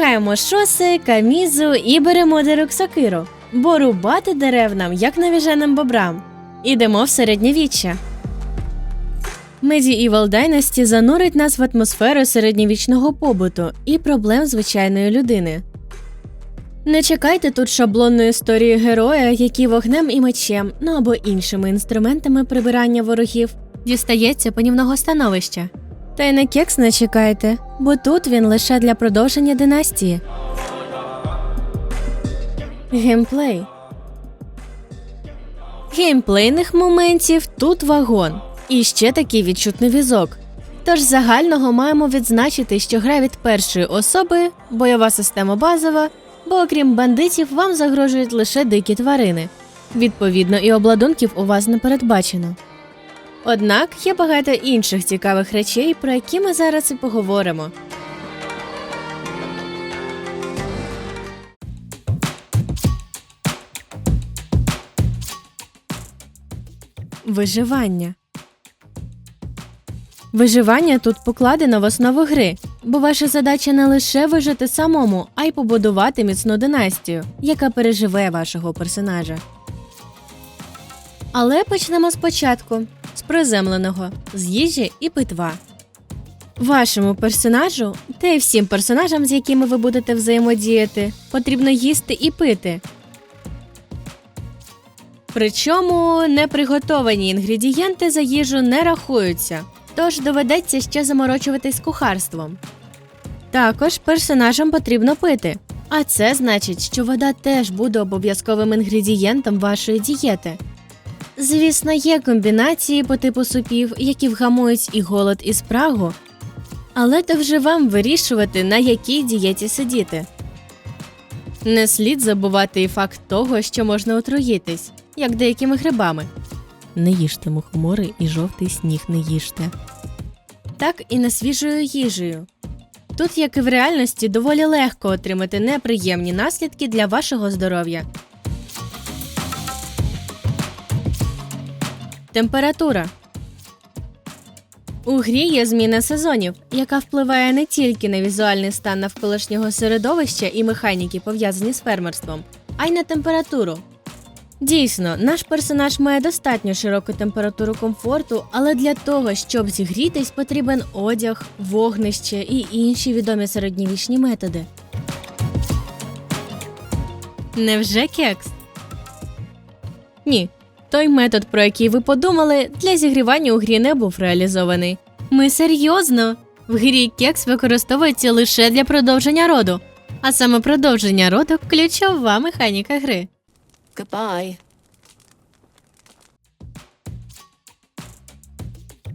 Одягаємо шоси, камізу і беремо до рук сокиру, бо рубати дерев нам, як навіженим бобрам. Ідемо в середньовіччя. Medieval Dynasty занурить нас в атмосферу середньовічного побуту і проблем звичайної людини. Не чекайте тут шаблонної історії героя, який вогнем і мечем, ну або іншими інструментами прибирання ворогів дістається панівного становища. Та й на кекс не чекайте, бо тут він лише для продовження династії. Геймплей. Геймплейних моментів тут вагон. І ще такий відчутний візок. Тож загального маємо відзначити, що гра від першої особи, бойова система базова, бо окрім бандитів вам загрожують лише дикі тварини. Відповідно, і обладунків у вас не передбачено. Однак є багато інших цікавих речей, про які ми зараз і поговоримо. Виживання. Виживання тут покладено в основу гри, бо ваша задача не лише вижити самому, а й побудувати міцну династію, яка переживе вашого персонажа. Але почнемо спочатку з приземленого, з їжі і питва. Вашому персонажу, та й всім персонажам, з якими ви будете взаємодіяти, потрібно їсти і пити. Причому неприготовані інгредієнти за їжу не рахуються, тож доведеться ще заморочуватись кухарством. Також персонажам потрібно пити, а це значить, що вода теж буде обов'язковим інгредієнтом вашої дієти. Звісно, є комбінації по типу супів, які вгамують і голод, і спрагу, але то вже вам вирішувати, на якій дієті сидіти. Не слід забувати і факт того, що можна отруїтись, як деякими грибами. Не їжте мухомори і жовтий сніг не їжте. Так і не свіжою їжею. Тут, як і в реальності, доволі легко отримати неприємні наслідки для вашого здоров'я. Температура. У грі є зміна сезонів, яка впливає не тільки на візуальний стан навколишнього середовища і механіки, пов'язані з фермерством, а й на температуру. Дійсно, наш персонаж має достатньо широку температуру комфорту, але для того, щоб зігрітись, потрібен одяг, вогнище і інші відомі середньовічні методи. Невже кекс? Ні. Той метод, про який ви подумали, для зігрівання у грі не був реалізований. Ми серйозно. В грі кекс використовується лише для продовження роду, а саме продовження роду ключова механіка гри. Goodbye.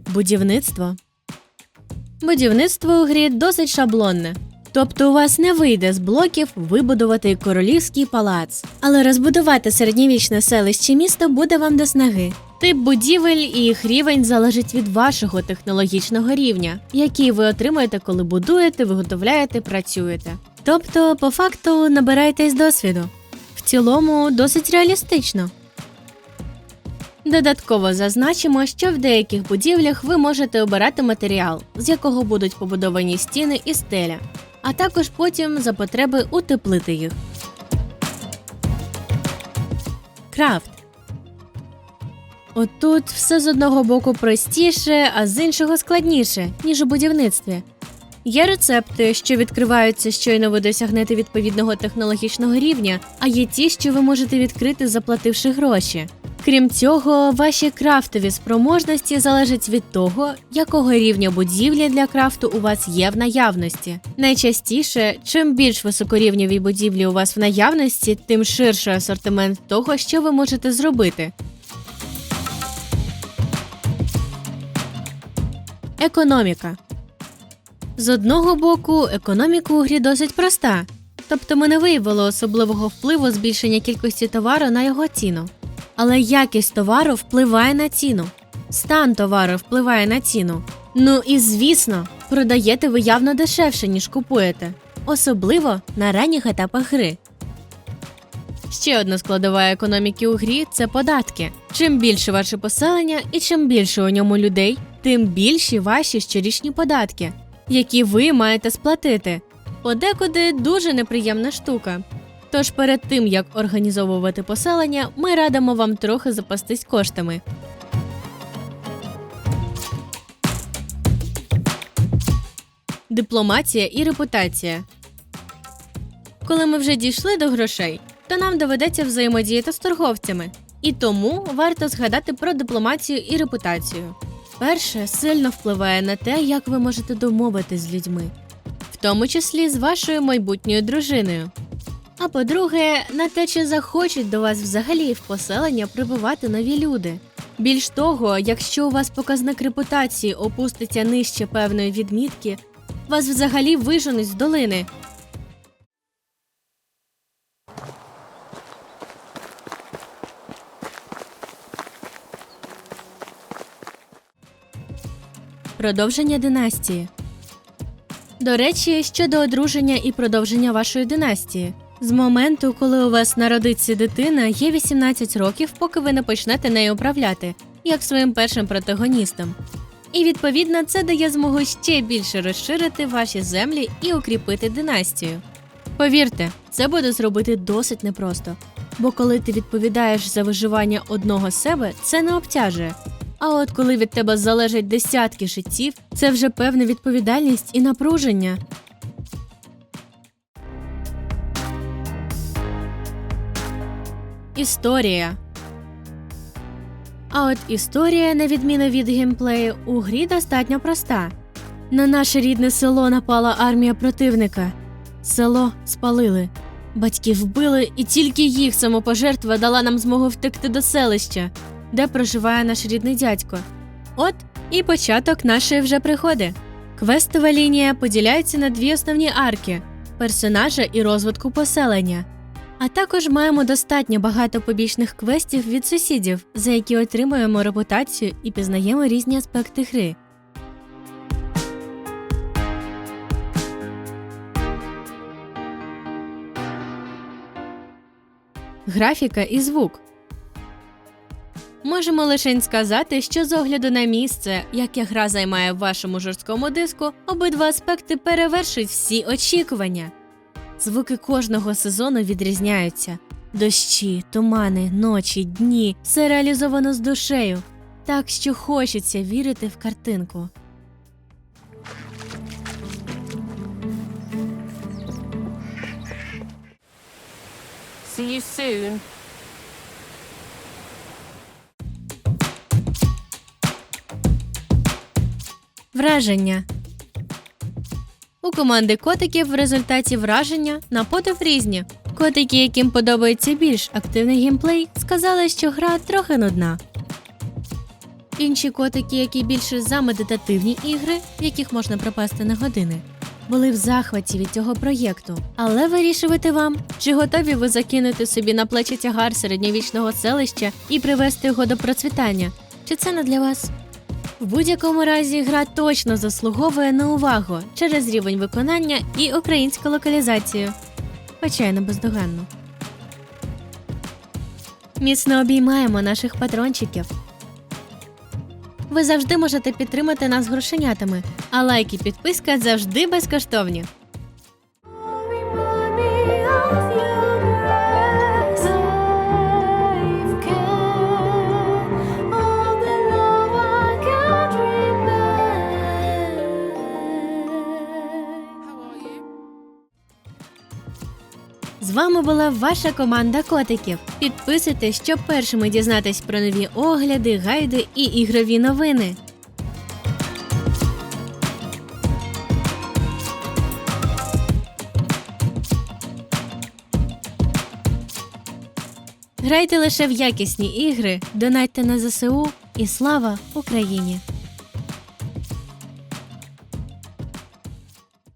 Будівництво. Будівництво у грі досить шаблонне. Тобто у вас не вийде з блоків вибудувати королівський палац. Але розбудувати середньовічне селище місто буде вам до снаги. Тип будівель і їх рівень залежить від вашого технологічного рівня, який ви отримуєте, коли будуєте, виготовляєте, працюєте. Тобто, по факту, набираєтесь досвіду. В цілому досить реалістично. Додатково зазначимо, що в деяких будівлях ви можете обирати матеріал, з якого будуть побудовані стіни і стеля, а також потім за потреби утеплити їх. Крафт. Отут все з одного боку простіше, а з іншого складніше, ніж у будівництві. Є рецепти, що відкриваються щойно ви досягнете відповідного технологічного рівня, а є ті, що ви можете відкрити, заплативши гроші. Крім цього, ваші крафтові спроможності залежать від того, якого рівня будівлі для крафту у вас є в наявності. Найчастіше, чим більш високорівневі будівлі у вас в наявності, тим ширший асортимент того, що ви можете зробити. Економіка. З одного боку, економіка у грі досить проста, тобто ми не виявили особливого впливу збільшення кількості товару на його ціну. Але якість товару впливає на ціну, стан товару впливає на ціну. Ну і звісно, продаєте ви явно дешевше, ніж купуєте, особливо на ранніх етапах гри. Ще одна складова економіки у грі це податки. Чим більше ваше поселення і чим більше у ньому людей, тим більші ваші щорічні податки, які ви маєте сплатити. подекуди дуже неприємна штука. Тож перед тим як організовувати поселення, ми радимо вам трохи запастись коштами. Дипломатія і репутація. Коли ми вже дійшли до грошей, то нам доведеться взаємодіяти з торговцями. І тому варто згадати про дипломатію і репутацію. Перше сильно впливає на те, як ви можете домовитись з людьми, в тому числі з вашою майбутньою дружиною. А по-друге, на те, чи захочуть до вас взагалі в поселення прибувати нові люди. Більш того, якщо у вас показник репутації опуститься нижче певної відмітки, вас взагалі виженуть з долини. Продовження династії. До речі, щодо одруження і продовження вашої династії. З моменту, коли у вас народиться дитина, є 18 років, поки ви не почнете нею управляти, як своїм першим протагоністом. І відповідно це дає змогу ще більше розширити ваші землі і укріпити династію. Повірте, це буде зробити досить непросто, бо коли ти відповідаєш за виживання одного себе, це не обтяжує. А от коли від тебе залежать десятки життів, це вже певна відповідальність і напруження. Історія. А от історія, на відміну від геймплею, у грі достатньо проста. На наше рідне село напала армія противника. Село спалили. Батьків вбили, і тільки їх самопожертва дала нам змогу втекти до селища, де проживає наш рідний дядько. От і початок нашої вже пригоди. Квестова лінія поділяється на дві основні арки персонажа і розвитку поселення. А також маємо достатньо багато побічних квестів від сусідів, за які отримуємо репутацію і пізнаємо різні аспекти гри. Графіка і звук. Можемо лише сказати, що з огляду на місце, яке гра займає в вашому жорсткому диску, обидва аспекти перевершують всі очікування. Звуки кожного сезону відрізняються: дощі, тумани, ночі, дні все реалізовано з душею, так що хочеться вірити в картинку. See you soon. Враження у команди котиків в результаті враження на подив різні. Котики, яким подобається більш активний геймплей, сказали, що гра трохи нудна. Інші котики, які більше за медитативні ігри, в яких можна пропасти на години, були в захваті від цього проєкту. Але вирішувати вам, чи готові ви закинути собі на плечі тягар середньовічного селища і привести його до процвітання, чи це не для вас? В будь-якому разі гра точно заслуговує на увагу через рівень виконання і українську локалізацію. Хоча бездоганно. Міцно обіймаємо наших патрончиків. Ви завжди можете підтримати нас грошенятами, а лайк і підписка завжди безкоштовні. Вами була ваша команда котиків. Підписуйтесь, щоб першими дізнатись про нові огляди, гайди і ігрові новини. Грайте лише в якісні ігри, донатьте на ЗСУ і слава Україні!